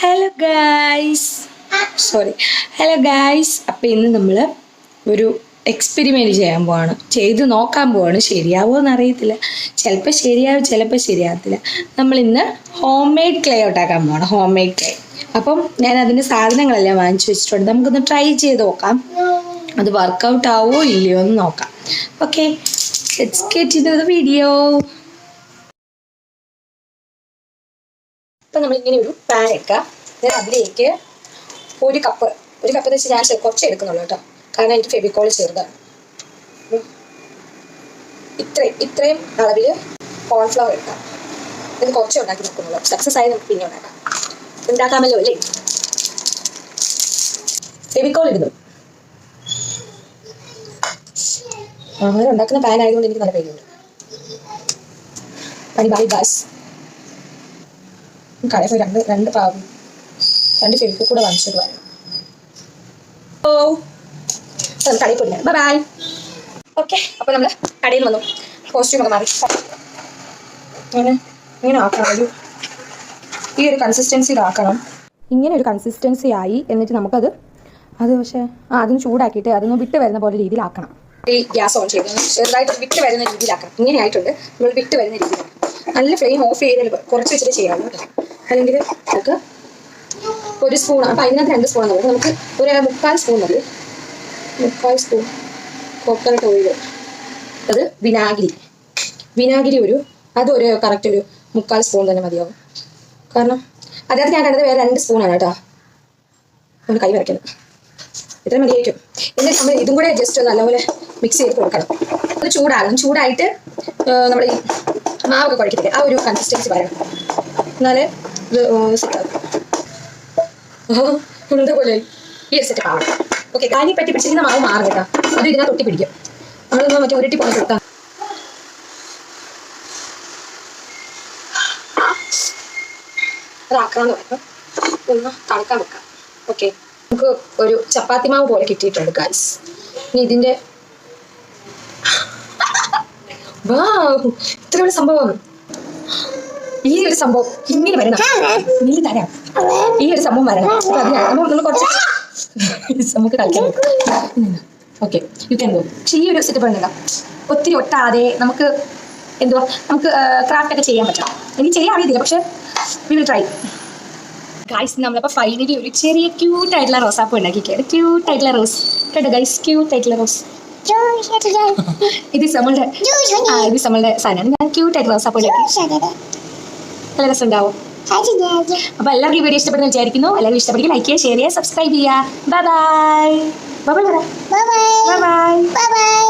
Hello guys sorry hello guys അപ്പം ഇന്ന് നമ്മൾ ഒരു എക്സ്പെരിമെന്റ് ചെയ്യാൻ പോവാണ്. ചെയ്ത് നോക്കാൻ പോവാണ്. ശരിയാവോ എന്നറിയത്തില്ല. ചിലപ്പോൾ ശരിയാവും ചിലപ്പോൾ ശരിയാകത്തില്ല നമ്മൾ ഇന്ന് ഹോം മെയ്ഡ് ക്ലേ ഉണ്ടാക്കാൻ പോവാണ്. ഹോം മെയ്ഡ് ക്ലേ അപ്പം ഞാൻ അതിന്റെ സാധനങ്ങളെല്ലാം വാങ്ങിച്ചു വെച്ചിട്ടുണ്ട്. നമുക്കൊന്ന് ട്രൈ ചെയ്ത് നോക്കാം. അത് വർക്കൗട്ട് ആവോ ഇല്ലയോ എന്ന് നോക്കാം. Okay let's get in video നമ്മൾ ഇങ്ങനെ ഒരു പാൻ എടുക്കുക അതിലേക്ക് ഒരു കപ്പ് ഒരു കപ്പ് വെച്ചാൽ ഞാൻ കുറച്ച് എടുക്കുന്നുള്ളൂ കേട്ടോ. കാരണം എനിക്ക് ഫെബിക്കോൾ ചെറുതാണ്. ഇത്രയും ഇത്രയും അളവിൽ കോൺഫ്ലവർ എടുക്കാം. ഇത് കുറച്ച് ഉണ്ടാക്കി നോക്കുന്നുള്ളൂ സക്സസ് ആയി നമുക്ക് പിന്നെ ഉണ്ടാക്കാം. ഉണ്ടാക്കാമല്ലോ അല്ലേ? ഫെബിക്കോൾ ഇടുന്നു. അങ്ങനെ ഉണ്ടാക്കുന്ന പാൻ ആയതുകൊണ്ട് എനിക്ക് നല്ല പേരുണ്ട് ബൈ ബൈ ഗാസ് കടയിൽ പോയി രണ്ട് രണ്ട് പാവം രണ്ട് ഫെവിക്ക് കൂടെ വാങ്ങിച്ചിട്ട് വരാം. ഓ. കടയിൽ പോയി ബൈ ബൈ ഓക്കെ അപ്പോൾ നമ്മൾ കടയിൽ വന്നു. കോസ്റ്റ്യൂം ഒക്കെ മാറി. അങ്ങനെ ഇങ്ങനെ ആക്കണം. ഒരു ഈ ഒരു കൺസിസ്റ്റൻസിയിലാക്കണം ഇങ്ങനെ ഒരു കൺസിസ്റ്റൻസി ആയി എന്നിട്ട് നമുക്കത് അത് പക്ഷേ ആ അതൊന്ന് ചൂടാക്കിയിട്ട് അതൊന്ന് വിട്ട് വരുന്ന പോലെ രീതിയിലാക്കണം ഈ ഗ്യാസ് ഓൺ ചെയ്ത് ചെറുതായിട്ട് വിട്ട് വരുന്ന രീതിയിലാക്കണം ഇങ്ങനെ ആയിട്ടുണ്ട്. നമ്മൾ വിട്ട് വരുന്ന രീതിയിലാണ് നല്ല ഫ്ലെയിം ഓഫ് ചെയ്തതിൽ കുറച്ച് വെച്ചിട്ട് ചെയ്യാവുന്നു കേട്ടോ അല്ലെങ്കിൽ നമുക്ക് ഒരു സ്പൂൺ അപ്പം അതിനകത്ത് രണ്ട് സ്പൂൺ മതി നമുക്ക് ഒരു മുക്കാൽ സ്പൂൺ മതി. മുക്കാൽ സ്പൂൺ കോക്കനട്ട് ഓയിൽ അത് വിനാഗിരി. വിനാഗിരി ഒരു അതൊരു കറക്റ്റ് ഒരു മുക്കാൽ സ്പൂൺ തന്നെ മതിയാവും. കാരണം അതിനകത്ത് ഞാൻ കണ്ടത് വേറെ രണ്ട് സ്പൂണാണ് കേട്ടോ. ഒന്ന് കൈ വരയ്ക്കുന്നത് ഇത്ര മതിയായിരിക്കും. എന്നിട്ട് നമ്മൾ ഇതും കൂടെ ജസ്റ്റ് നല്ലപോലെ മിക്സ് ചെയ്ത് കൊടുക്കണം. അത് ചൂടാകണം. ചൂടായിട്ട് നമ്മൾ ഈ മാവൊക്കെ കുഴക്കത്തില്ലേ ആ ഒരു കൺസിസ്റ്റൻസി വരണം എന്നാലേ പോലെ? ഈ ഒരു പറ്റി പിടിച്ചിരിക്കുന്ന മാവ് മാറും കേട്ടോ. അത് ഇതിനകത്ത് ഒട്ടി പിടിക്കും. നമ്മളൊന്ന് മറ്റേ ഉരുട്ടി പോലെ അതാക്കാന്ന് പറയുമ്പോൾ ഒന്ന് തണുക്കാൻ വെക്കാം. ഓക്കെ നമുക്ക് ഒരു ചപ്പാത്തി മാവ് പോലെ കിട്ടിയിട്ടുണ്ട് ഗൈസ് ഇനി ഇതിന്റെ വാ ഇത്രയുള്ള ഒരു സംഭവം. ഈ ഒരു സംഭവം ഇങ്ങനെ വരണം. നീ തരാം. ഈ ഒരു സംഭവം വരണം. നമ്മൾ നമ്മൾ കുറച്ച് നമുക്ക് കളിക്കാൻ ഓക്കെ യു ക്യാൻ ഗോ പക്ഷേ ഈ ഒരു സെറ്റപ്പ് ഉണ്ടല്ലോ. ഒത്തിരി ഒട്ടാതെ നമുക്ക് എന്തുവാ നമുക്ക് ക്രാഫ്റ്റ് ഒക്കെ ചെയ്യാൻ പറ്റണം. എനിക്ക് ചെയ്യാൻ അറിയത്തില്ല പക്ഷെ വി വിൽ ട്രൈ ഗൈസ് നമ്മളപ്പോൾ ഫൈനലി ഒരു ചെറിയ ക്യൂട്ട് ആയിട്ടുള്ള റോസാപ്പ് ഉണ്ടാക്കിയാണ് ക്യൂട്ട് ആയിട്ടുള്ള റോസ് കേട്ടോ ഗൈസ് ക്യൂട്ട് ആയിട്ടുള്ള റോസ് ഇത് നമ്മളുടെ ഇത് നമ്മളുടെ സാധനമാണ് ഞാൻ ക്യൂട്ട് ആയിട്ട് റോസാപ്പ് ഉണ്ടാക്കി. നല്ല രസം ഉണ്ടാവും അപ്പൊ എല്ലാവർക്കും ഈ വീഡിയോ ഇഷ്ടപ്പെടുന്ന വിചാരിക്കുന്നു. എല്ലാവരും ഇഷ്ടപ്പെടുക ലൈക്ക് ചെയ്യുക ഷെയർ ചെയ്യുക സബ്സ്ക്രൈബ് ചെയ്യുക. Bye bye bye bye bye bye